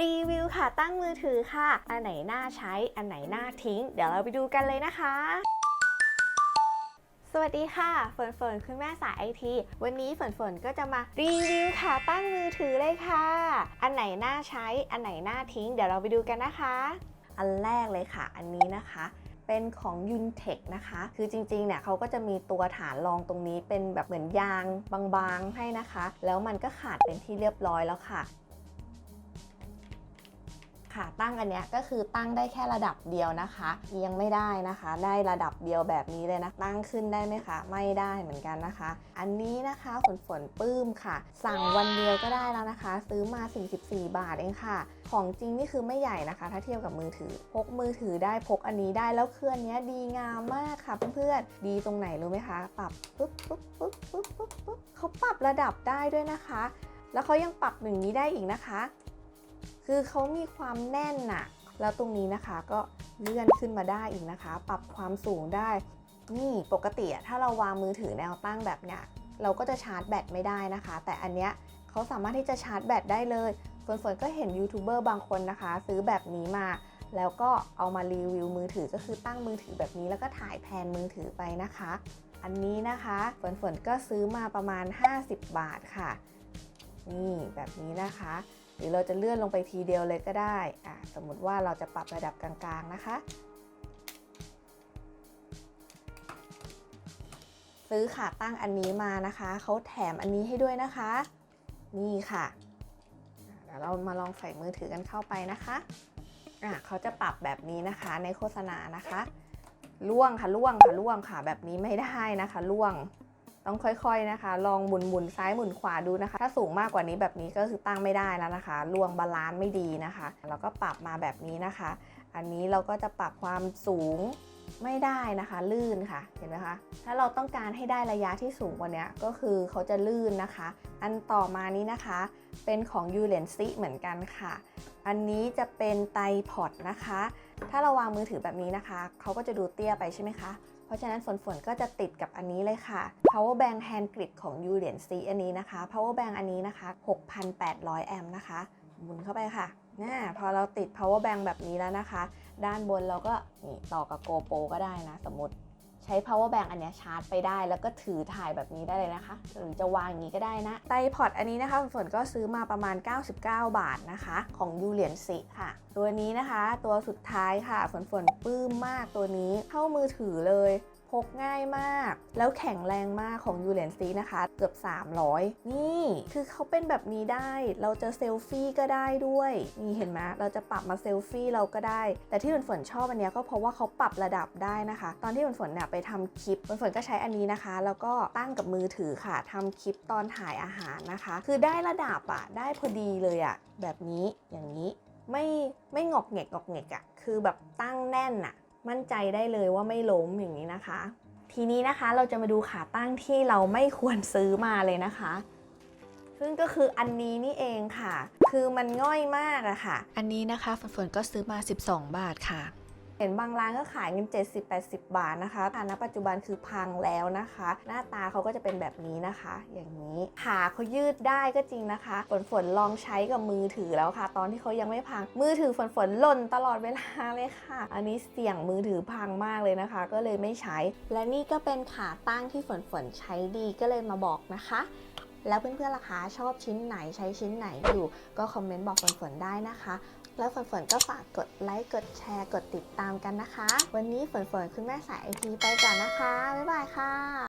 รีวิวค่ะตั้งมือถือค่ะ อันไหนน่าใช้อันไหนน่าทิ้ง เดี๋ยวเราไปดูกันเลยนะคะสวัสดีค่ะเฟิร์นเฟิร์นคุณแม่สายไอทีวันนี้เฟิร์นเฟิร์นก็จะมารีวิวค่ะตั้งมือถือเลยค่ะ อันไหนน่าใช้อันไหนน่าทิ้ง เดี๋ยวเราไปดูกันนะคะ อันแรกเลยค่ะ อันนี้นะคะ เป็นของ u n t e c h นะคะ คือจริงๆเนี่ยเขาก็จะมีตัวฐานรองตรงนี้เป็นแบบเหมือนยางบางๆให้นะคะ แล้วมันก็ขาดเป็นที่เรียบร้อยแล้วค่ะ ค่ะตั้งอันเนี้ยก็คือตั้งได้แค่ระดับเดียวนะคะเอียงไม่ได้นะคะ ได้ระดับเดียวแบบนี้เลยนะตั้งขึ้นได้ไหมคะ ไม่ได้เหมือนกันนะคะ อันนี้นะคะฝนฝนปื้มค่ะ สั่งวันเดียวก็ได้แล้วนะคะ ซื้อมา 44 บาทเองค่ะ ของจริงนี่คือไม่ใหญ่นะคะ ถ้าเทียบกับมือถือ พกมือถือได้พกอันนี้ได้แล้วเครื่องนี้ดีงามมากค่ะเพื่อนๆดีตรงไหนรู้ไหมคะปรับปุ๊บปุ๊บปุ๊บปุ๊บปุ๊บปุ๊บเขาปรับระดับได้ด้วยนะคะ แล้วเขายังปรับอย่างนี้ได้อีกนะคะ คือเขามีความแน่นน่ะแล้วตรงนี้นะคะก็เลื่อนขึ้นมาได้อีกนะคะ ปรับความสูงได้ นี่ปกติถ้าเราวางมือถือแนวตั้งแบบเนี้ยเราก็จะชาร์จแบตไม่ได้นะคะ แต่อันเนี้ยเขาสามารถที่จะชาร์จแบตได้เลยฝนฝนก็เห็นยูทูบเบอร์บางคนนะคะ ซื้อแบบนี้มา แล้วก็เอามารีวิวมือถือก็คือตั้งมือถือแบบนี้ แล้วก็ถ่ายแผนมือถือไปนะคะ อันนี้นะคะฝนฝนก็ซื้อมาประมาณ 50 บาทค่ะ นี่แบบนี้นะคะ หรือเราจะเลื่อนลงไปทีเดียวเลยก็ได้อะสมมติว่าเราจะปรับระดับกลางๆนะคะ ซื้อขาตั้งอันนี้มานะคะ เขาแถมอันนี้ให้ด้วยนะคะ นี่ค่ะเดี๋ยวเรามาลองใส่มือถือกันเข้าไปนะคะอะเขาจะปรับแบบนี้นะคะในโฆษณานะคะล่วงค่ะล่วงค่ะล่วงค่ะแบบนี้ไม่ได้นะคะล่วง ต้องค่อยๆนะคะ ลองหมุนหมุนซ้ายหมุนขวาดูนะคะ ถ้าสูงมากกว่านี้แบบนี้ก็คือตั้งไม่ได้แล้วนะคะลวงบาลานซ์ไม่ดีนะคะเราก็ปรับมาแบบนี้นะคะ อันนี้เราก็จะปรับความสูงไม่ได้นะคะลื่นค่ะเห็นไหมคะถ้าเราต้องการให้ได้ระยะที่สูงกว่านี้ก็คือเขาจะลื่นนะคะ อันต่อมานี้นะคะ เป็นของ u l e n c เหมือนกันค่ะ อันนี้จะเป็นไตพอดนะคะ ถ้าเราวางมือถือแบบนี้นะคะเขาก็จะดูเตี้ยไปใช่ไหมคะ เพราะฉะนั้นฝนฝนก็จะติดกับอันนี้เลยค่ะ power bank hand grip ของ u l e n c อันนี้นะคะ power bank อันนี้นะคะ 6,800 แอมป์นะคะ หมุนเข้าไปค่ะน่าพอเราติด power bank แบบนี้แล้วนะคะ ด้านบนเราก็นี่ต่อกับ GoPro ก็ได้นะสมมติ ช้ power bank อันเนี้ยชาร์จไปได้ แล้วก็ถือถ่ายแบบนี้ได้เลยนะคะ หรือจะวางอย่างนี้ก็ได้นะไตพอดอันนี้นะคะฝนก็ซื้อมาประมาณ 99 บาทนะคะ ของยูเลียนสิค่ะ ตัวนี้นะคะ ตัวสุดท้ายค่ะฝนฝนปลื้มมากตัวนี้เข้ามือถือเลย พกง่ายมาก แล้วแข็งแรงมากของ u l e n c นะคะ เกือบ 300 นี่คือเขาเป็นแบบนี้ได้ เราจะเซลฟี่ก็ได้ด้วย นี่เห็นไหมเราจะปรับมาเซลฟี่เราก็ได้ แต่ที่ฝนฝนชอบอันเนี้ยก็เพราะว่าเขาปรับระดับได้นะคะ ตอนที่ฝนฝนเนี่ยไปทำคลิปฝนฝนก็ใช้อันนี้นะคะ แล้วก็ตั้งกับมือถือค่ะทำคลิปตอนถ่ายอาหารนะคะ คือได้ระดับอะได้พอดีเลยอะแบบนี้อย่างนี้ไม่ไม่งอกเหงกงอกเหงกอะคือแบบตั้งแน่นอะ มั่นใจได้เลยว่าไม่ล้มอย่างนี้นะคะ ทีนี้นะคะเราจะมาดูขาตั้งที่เราไม่ควรซื้อมาเลยนะคะ ซึ่งก็คืออันนี้นี่เองค่ะ คือมันง่อยมากอะค่ะ อันนี้นะคะฝนฝนก็ซื้อมา 12 บาทค่ะ เห็นบางร้านก็ขายเงิน70-80 บาทนะคะแต่ณปัจจุบันคือพังแล้วนะคะ หน้าตาเขาก็จะเป็นแบบนี้นะคะ อย่างนี้ขาเขายืดได้ก็จริงนะคะ ฝนฝนลองใช้กับมือถือแล้วค่ะ ตอนที่เขายังไม่พัง มือถือฝนฝนหล่นตลอดเวลาเลยค่ะ อันนี้เสี่ยงมือถือพังมากเลยนะคะ ก็เลยไม่ใช้ และนี่ก็เป็นขาตั้งที่ฝนฝนใช้ดีก็เลยมาบอกนะคะ แล้วเพื่อนๆล่ะคะชอบชิ้นไหนใช้ชิ้นไหนอยู่ ก็คอมเมนต์บอกฝนฝนได้นะคะ แล้วฝนฝนก็ฝากกดไลค์กดแชร์ กดติดตามกันนะคะ วันนี้ฝนฝนคุณแม่สายไอทีไปก่อนนะคะ บ๊ายบายค่ะ